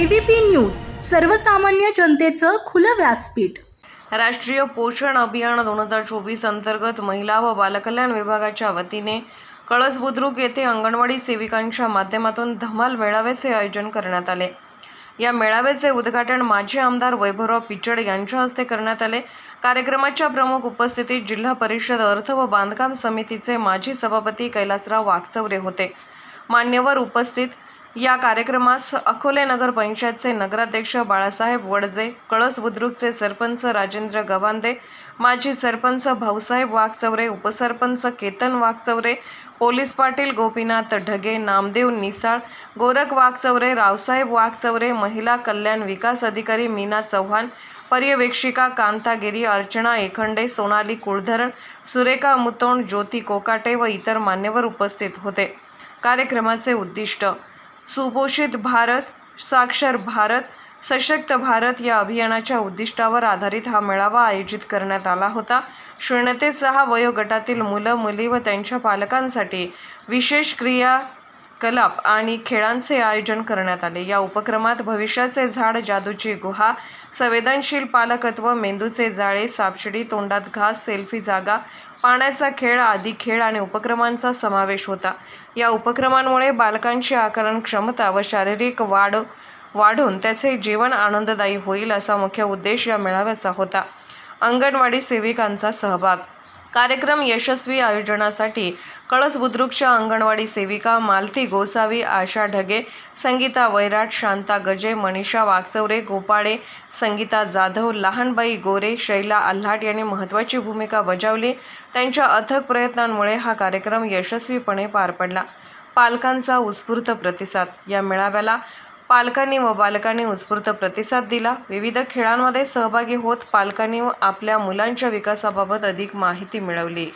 ABP news सर्वसामान्य जनतेचं खुलं व्यासपीठ. राष्ट्रीय पोषण अभियान दोन हजार चोवीस अंतर्गत महिला व बालकल्याण विभागाच्या वतीने कळस बुद्रुक येथे अंगणवाडी सेविकांच्या माध्यमातून धमाल मेळाव्याचे आयोजन करण्यात आले. या मेळाव्याचे उद्घाटन माजी आमदार वैभवराव पिचड यांच्या हस्ते करण्यात आले. कार्यक्रमाच्या प्रमुख उपस्थितीत जिल्हा परिषद अर्थ व बांधकाम समितीचे माजी सभापती कैलासराव वाकचवरे होते. मान्यवर उपस्थित या कार्यक्रमास अकोले नगर पंचायतचे नगराध्यक्ष बाळासाहेब वडजे कळस बुद्रुकचे सरपंच राजेंद्र गवांदे माजी सरपंच भाऊसाहेब वाघचौरे उपसरपंच केतन वाघचौरे पोलीस पाटील गोपीनाथ ढगे नामदेव निसाळ गोरख वाघचौरे रावसाहेब वाघचौरे महिला कल्याण विकास अधिकारी मीना चव्हाण पर्यवेक्षिका कांतागिरी अर्चना एखंडे सोनाली कुळधरण सुरेखा मुतोंड ज्योती कोकाटे व इतर मान्यवर उपस्थित होते. कार्यक्रमाचे उद्दिष्ट सुपोषित भारत साक्षर भारत सशक्त भारत या अभियानाच्या उद्दिष्टावर आधारित हा मेळावा आयोजित करण्यात आला होता. शून्य ते सहा वयोगटातील मुलं मुली व त्यांच्या पालकांसाठी विशेष क्रिया कलाप आणि खेळांचे आयोजन करण्यात आले. या उपक्रमात भविष्याचे झाड जादूची गुहा संवेदनशील पालकत्व मेंदूचे जाळे सापशिडी तोंडात घास सेल्फी जागा पाण्याचा खेळ आदी खेळ आणि उपक्रमांचा समावेश होता. या उपक्रमांमुळे बालकांची आकलन क्षमता व शारीरिक वाढ वाढून त्याचे जीवन आनंददायी होईल असा मुख्य उद्देश या मेळाव्याचा होता. अंगणवाडी सेविकांचा सहभाग कार्यक्रम यशस्वी आयोजनासाठी कळस बुद्रुकच्या अंगणवाडी सेविका मालती गोसावी आशा ढगे संगीता वैराट शांता गजे मनीषा वागचौरे गोपाळे संगीता जाधव लहानबाई गोरे शैला आल्हाट यांनी महत्त्वाची भूमिका बजावली. त्यांच्या अथक प्रयत्नांमुळे हा कार्यक्रम यशस्वीपणे पार पडला. पालकांचा उत्स्फूर्त प्रतिसाद या मेळाव्याला पालकांनी व बालकांनी उत्स्फूर्त प्रतिसाद दिला. विविध खेळांमध्ये सहभागी होत पालकांनी आपल्या मुलांच्या विकासाबाबत अधिक माहिती मिळवली.